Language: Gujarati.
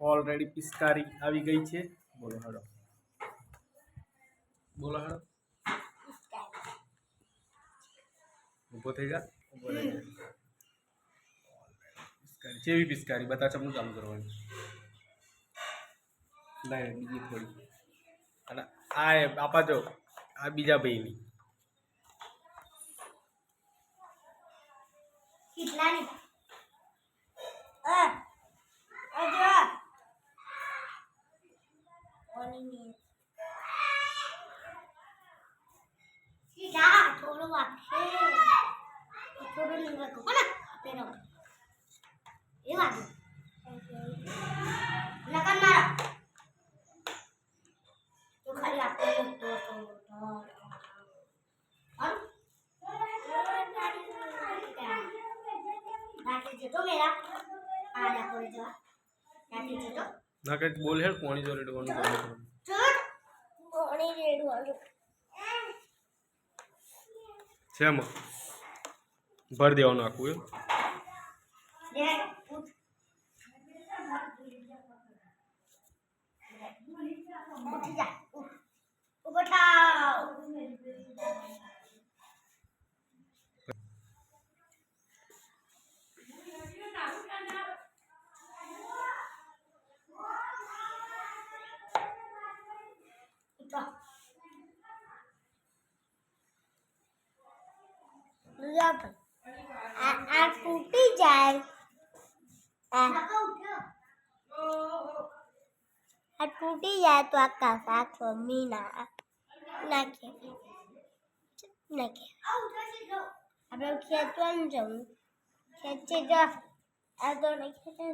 ઓલરેડી પિસ્કારી આવી ગઈ છે. બોલો હાડો બોલો હાડો ઊભો થઈ જા. ઊભો થઈ જા. પિસ્કારી બતા ચમનું ચાલુ કરવાની. ના બીજી થોડી. અને આ આપા જો, આ બીજા ભાઈની. કેટલાની? ઓની સીધા થોડું વાગશે થોડું નહીં વાગો કોને પેલો એ વાગે લગન મારો તો ખાલી આપણે તો તો નાખી જતો મેરા આ ડાકોર જવા નાખી જતો ના કંઈક બોલ હેડ કોણી જોડે ચૂટ કોણી રેડવાનું. એમાં ભર દેવાનું આખું એમ? ઉઠી જા. આ તૂટી જાય. આ. તૂટી જાય તો આ કાસા મમ્મી ના નાખે. નાખે. આપણે ખેતવાનું જવું. ખેંચી જા. આ તો નહીં ખેંચે